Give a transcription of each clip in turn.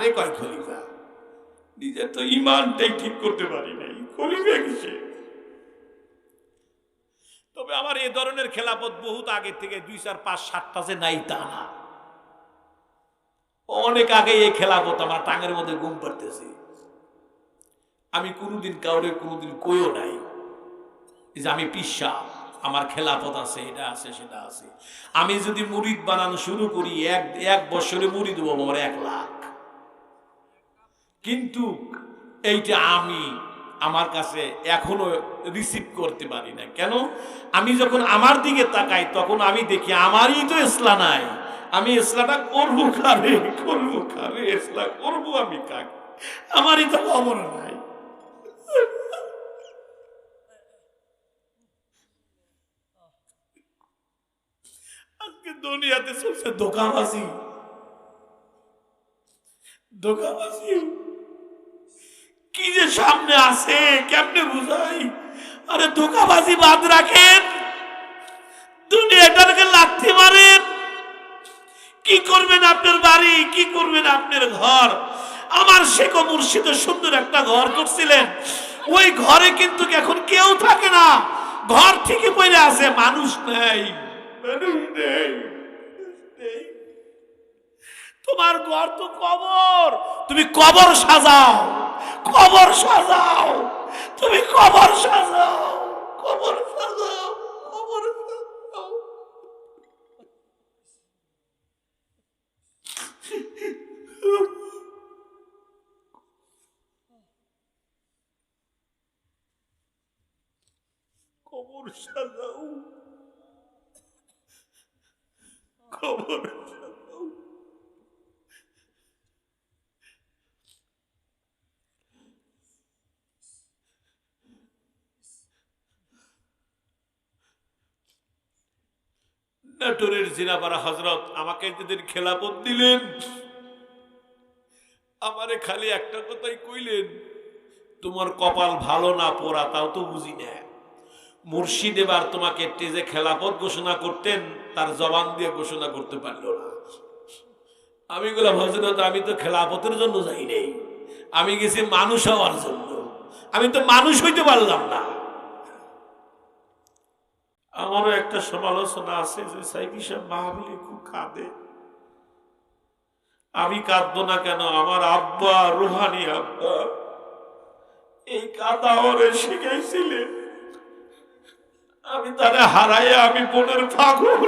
কারে কয় খলিফা? নিজের তো ইমানটাই ঠিক করতে পারি নাই। খলিফা কিসে? তবে আমার এ ধরনের খেলাপথ বহুত আগে থেকে দুই চার, পাঁচ, সাতটা যে নাই তা না। অনেক আগে এই খেলাপথ আমার টাঙের মধ্যে ঘুম পাড়তেছে। আমি কোনোদিন কাউরে কোনোদিন কইও নাই যে আমি পিসা আমার খেলাপথ আছে, এটা আছে, সেটা আছে। আমি যদি মুরিদ বানানো শুরু করি, এক এক বছরে মুড়ি দেবো আমার এক লাখ। কিন্তু এইটা আমি আমার কাছে এখনও রিসিভ করতে পারি না কেন? আমি যখন আমার দিকে তাকাই, তখন আমি দেখি আমারই তো ইসলা নাই। আমি ইসলাটা করব খাবে করব খাবে ইসলা করব আমি কাকে? আমারই তো খবর নাই। আজকে দুনিয়াতে চলছে দোকানবাজি দোকানবাজি কি যে সামনে আছে, কেমনে বুঝাই? আরে ধোকাবাজি বাদ রাখেন। দুনিয়াটাকে লাথি মারেন। কি করবেন আপনার বাড়ি? কি করবেন আপনার ঘর? আমার শেখ মুর্শিদের সুন্দর একটা ঘর করছিলেন। ওই ঘরে কিন্তু এখন কেউ থাকে না। ঘর থেকে পড়ে আছে মানুষ নেই। তোমার ঘর তো কবর। তুমি কবর সাজাও। কবর সাজাও তুমি কবর সাজাও কবর সাজাও কবর সাজাও কবর সাজাও কবর সাজাও নাটোরের জিরাপাড়া হজরত আমাকে যেদিন খেলাপত দিলেন, আমারে খালি একটা কথাই কইলেন, তোমার কপাল ভালো না পোড়া, তাও তো বুঝি না। মুর্শিদ এবার তোমাকে টেজে খেলাপত ঘোষণা করতেন, তার জবান দিয়ে ঘোষণা করতে পারল না। আমি বললাম হজরত আমি তো খেলাপথের জন্য যাই নাই। আমি গেছি মানুষ হওয়ার জন্য। আমি তো মানুষ হইতে পারলাম না। আমারও একটা সমালোচনা আছে যে সাইফি সাহেব মাহবিলি খুব কাঁদে। আমি কাঁদবো না কেন? আমার আব্বা, রুহানি আব্বা, এই কাঁদা ওরে শিখেছিলেন আমি তারা হারাইয়া আমি বোনের পাগল।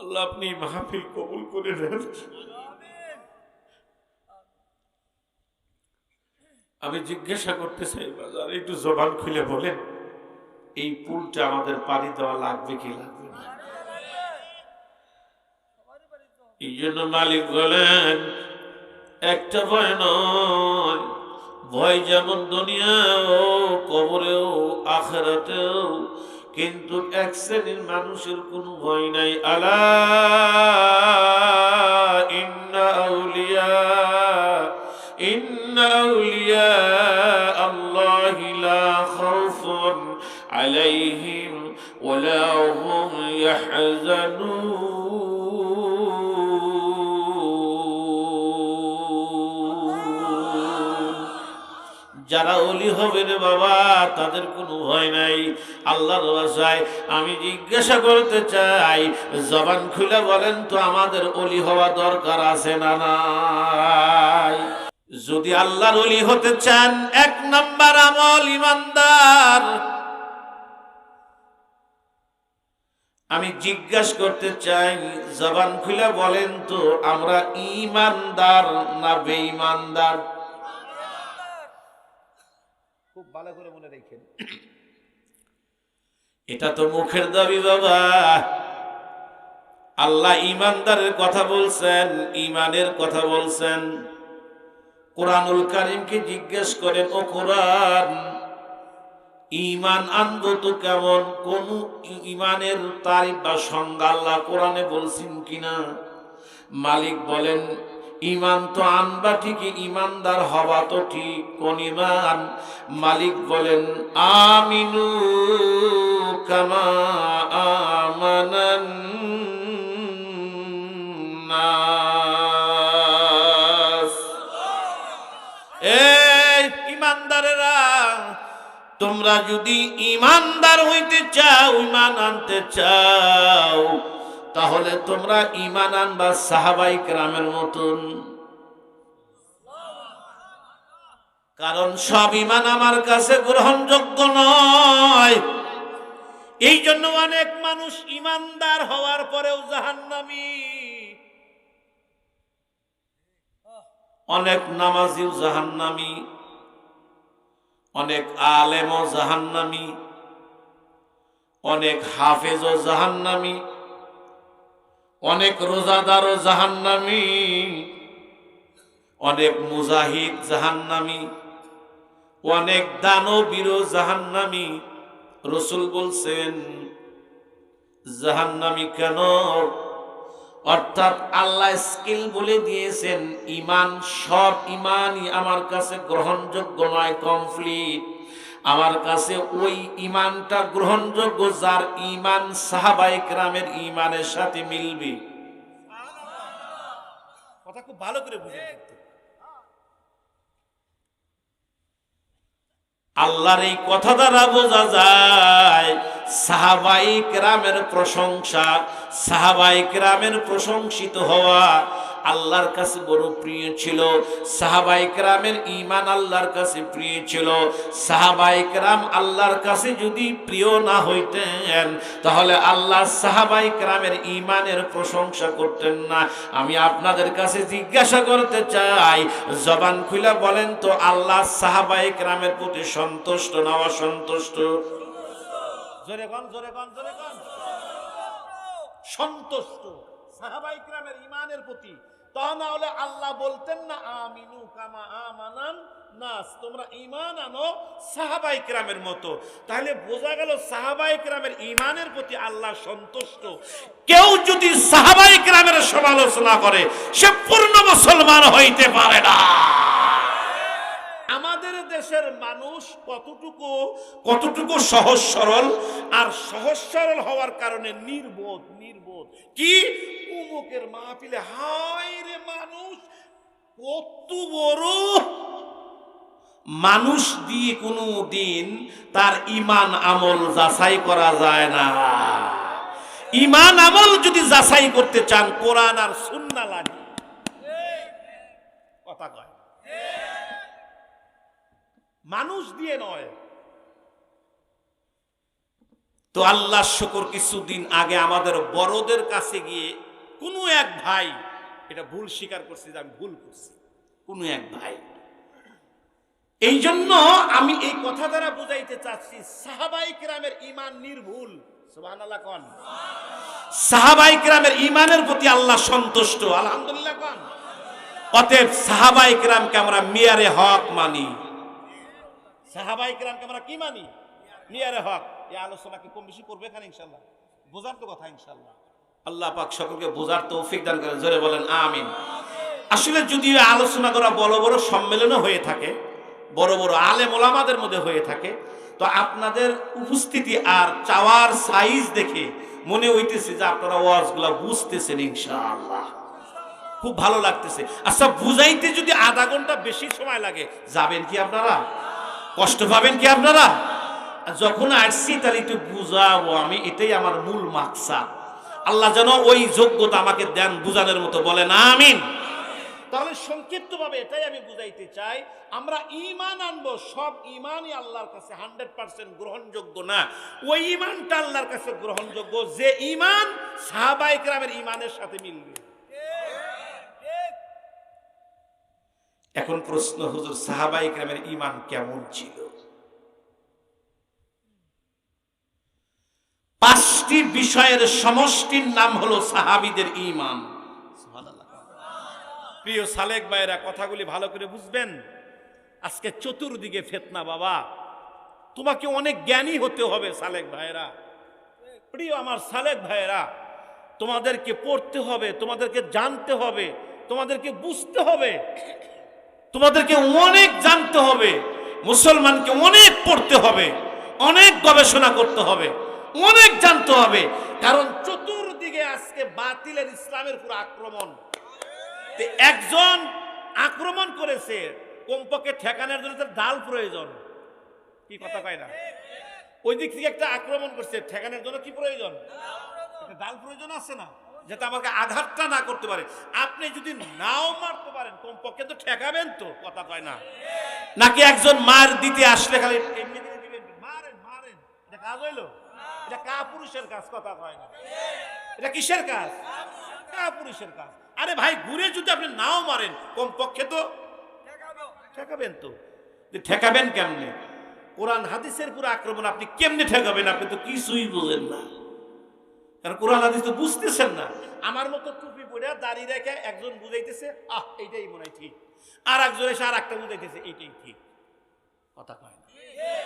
আল্লাহ আপনি মাহফিল কবুল করে নেন। আমি জিজ্ঞাসা করতে চাই, বাজার, একটু জবান খুলে বলেন, এই পুলটা আমাদের পানি দেওয়া লাগবে কি লাগবে এই জন্য মালিক বলেন, একটা ভয় নয়, ভয় যেমন দুনিয়াও, কবরেও, আখেরাতেও কিন্তু এক শ্রেণির মানুষের কোনো ভয় নাই। আলা অলি হবে রে বাবা, তাদের কোনো ভয় নাই। আল্লাহর ভাষায় আমি জিজ্ঞাসা করতে চাই, জবান খুলে বলেন তো আমাদের অলি হওয়া দরকার আছে না নাই? যদি আল্লাহর অলি হতে চান, এক নাম্বার আমল ইমানদার। আমি জিজ্ঞাসা করতে চাই, জবান খুলে বলেন তো, আমরা ইমানদার না বেঈমানদার? খুব ভালো করে মনে রেখেন। এটা তো মুখের দাবি বাবা। আল্লাহ ইমানদারের কথা বলছেন, ইমানের কথা বলছেন। কোরআনুল কারিমকে জিজ্ঞেস করেন, ও কোরআন ইমান আনব তো কেমন? কোন ইমানের তারিফ বা সংজ্ঞা আল্লাহ কোরআনে বলছেন কিনা? মালিক বলেন ইমান তো আনবা ঠিকই, ইমানদার হওয়া তো ঠিক, কোন ইমান? মালিক বলেন, আমিনু কামা ইমানদারেরা, তোমরা যদি ইমানদার হইতে চাও, ইমান আনতে চাও তাহলে তোমরা ইমান আনবা সাহাবাই গ্রামের মতন। কারণ সব ইমান আমার কাছে গ্রহণযোগ্য নয়। এই জন্য অনেক মানুষ ইমানদার হওয়ার পরেও জাহান্নামী। অনেক নামাজিও জাহান্নামী। অনেক আলেমও জাহান্নামী। অনেক হাফেজও জাহান্নামী। অনেক রোজাদারও জাহান্নামী, অনেক মুজাহিদ জাহান্নামী, অনেক দানবীরও জাহান্নামী। রসুল বলছেন, জাহান্নামী কেন? অর্থাৎ আল্লাহ স্কিল বলে দিয়েছেন, ইমান, সব ইমানই আমার কাছে গ্রহণযোগ্য নয়, কমপ্লিট। আমার কাছে ওই ইমানটা গ্রহণযোগ্য যার ইমান সাহাবাই গ্রামের ইমানের সাথে মিলবে। কথা খুব ভালো করে বুঝে আল্লাহর এই কথা দ্বারা বোঝা যায় সাহাবাই কেরামের প্রশংসা সাহাবাই কেরামের প্রশংসিত হওয়া আল্লাহর কাছে বড় প্রিয় ছিল। সাহাবাই কেরামের ইমান আল্লাহর কাছে প্রিয় ছিল। সাহাবাই কেরাম আল্লাহর কাছে যদি প্রিয় না হইতেন, তাহলে আল্লাহ সাহাবাই কেরামের ইমানের প্রশংসা করতেন না। আমি আপনাদের কাছে জিজ্ঞাসা করতে চাই, জবান খুলে বলেন তো, আল্লাহ সাহাবাই কেরামের প্রতি সন্তুষ্ট না অসন্তুষ্ট? সন্তুষ্ট। সাহাবাই গ্রামের ইমানের প্রতি তা না হলে আল্লাহ বলতেন না, আমিনু কামা আমানান নাস। তোমরা ইমান আনো সাহাবাই ক্রামের মতো। তাহলে বোঝা গেল সাহাবাই ক্রামের ইমানের প্রতি আল্লাহ সন্তুষ্ট। কেউ যদি সাহাবাই গ্রামের সমালোচনা করে, সে পূর্ণ মুসলমান হইতে পারে না। আমাদের দেশের মানুষ কতটুকু কতটুকু সহজ সরল আর সহজ সরল হওয়ার কারণে নির্বোধ নির্বোধ। কি? উমুকের মাহফিলে, হায় রে মানুষ, কত বড় মানুষ দিয়ে কোনো দিন তার ইমান আমল যাচাই করা যায় না। ইমান আমল যদি যাচাই করতে চান, কোরআন আর সুন্না লাগে। কথা কয়। মানুষ দিয়ে নয়। তো আল্লাহ শুকর কিছুদিন আগে আমাদের বড়দের কাছে গিয়ে, কোনো এক ভাই, এটা ভুল স্বীকার করছে যে আমি ভুল করছি, কোনো এক ভাই। এই জন্য আমি এই কথা দ্বারা বুঝাইতে চাচ্ছি, সাহাবাই কিরামের ইমান নির্ভুল, সুবহানাল্লাহ কন? সাহাবাই ইমানের প্রতি আল্লাহ সন্তুষ্ট, আলহামদুলিল্লাহ কন? অতএব সাহাবাই কিরামকে আমরা মিয়ারে হক মানি। সাহাবাই কিরামকে আমরা কি মানি? মিয়ারে হক। এই আলোচনা কি কম বেশি করবে এখানে ইনশাল্লাহ বোঝার তো কথা ইনশাল্লাহ আল্লাহ পাক সকলকে বোঝার তৌফিক দান করে, জোরে বলেন, আমিন। আসলে যদি আলোচনা করা বড় বড় সম্মেলনও হয়ে থাকে, বড় বড় আলেম ওলামাদের মধ্যে হয়ে থাকে, তো আপনাদের উপস্থিতি আর চাওয়ার সাইজ দেখে মনে হইতেছে যে আপনারা ওয়াজগুলা বুঝতেছেন ইনশাআল্লাহ। খুব ভালো লাগতেছে। আচ্ছা বুঝাইতে যদি আধা ঘণ্টা বেশি সময় লাগে, যাবেন কি আপনারা? কষ্ট পাবেন কি আপনারা? যখন আসছি, তাহলে একটু বুঝাবো আমি, এটাই আমার মূল মাকসা আল্লাহ যেন ওই যোগ্যতা আমাকে দেন বুঝানোর মতো বলেন আমিন। তাহলে সংক্ষিপ্ত ভাবে এটাই আমি বুঝাইতে চাই, আমরা ইমান আনব, সব ইমানই আল্লাহর কাছে হান্ড্রেড পার্সেন্ট গ্রহণযোগ্য না। ওই ইমানটা আল্লাহর কাছে গ্রহণযোগ্য যে ইমান সাহাবাইক রামের ইমানের সাথে মিলবে। এখন প্রশ্ন, হুজুর সাহাবাইক রামের ইমান কেমন ছিল? পাঁচটি বিষয়ের সমষ্টির নাম হলো সাহাবিদের ইমান প্রিয় সালেক ভাইরা কথাগুলি ভালো করে বুঝবেন। আজকে চতুর্দিকে ফেতনা, বাবা। তোমাকে অনেক জ্ঞানী হতে হবে সালেক ভাইরা প্রিয় আমার সালেক ভাইরা তোমাদেরকে পড়তে হবে, তোমাদেরকে জানতে হবে, তোমাদেরকে বুঝতে হবে। তোমাদেরকে অনেক জানতে হবে মুসলমানকে অনেক পড়তে হবে অনেক গবেষণা করতে হবে অনেক জানতে হবে। কারণ চতুর্দিকে আজকে বাতিলের ইসলামের পুরো আক্রমণ। একজন আক্রমণ করেছে কমপক্ষে ঠেকানোর জন্য তার ডাল প্রয়োজন। কি কথা কয় না? ওই দিক থেকে একটা আক্রমণ করছে ঠেকানোর জন্য কি প্রয়োজন? ডাল প্রয়োজন আছে না? যাতে আমাকে আঘাতটা না করতে পারে। আপনি যদি নাও মারতে পারেন, কমপক্ষে তো ঠেকাবেন তো, কথা কয় না। নাকি একজন মার দিতে আসলে খালি এমনি করে দিবেন মারেন মারেন। এটা কাজ হইল? এটা কা পুরুষের কাজ, কথা কয় না। এটা কিসের কাজ? কা পুরুষের কাজ। আরে ভাই, ঘুরে যদি আপনি নাও মারেন কম পক্ষে তো ঠেকাবেন তো। ঠেকাবেন কেমনে? কোরআন, হাদিসের পুরো আক্রমণ আপনি কেমনে ঠেকাবেন? আপনি তো কিছুই বুঝেন না। কারণ কোরআন হাদিস তো বুঝতেছেন না। আমার মতো টুপি পরে দাঁড়িয়ে রেখে একজন বুঝাইতেছে, আহ, এইটাই মনে হয় ঠিক। আর একজন এসে আর একটা বুঝাইতেছে, এইটাই ঠিক। কথা কয় না।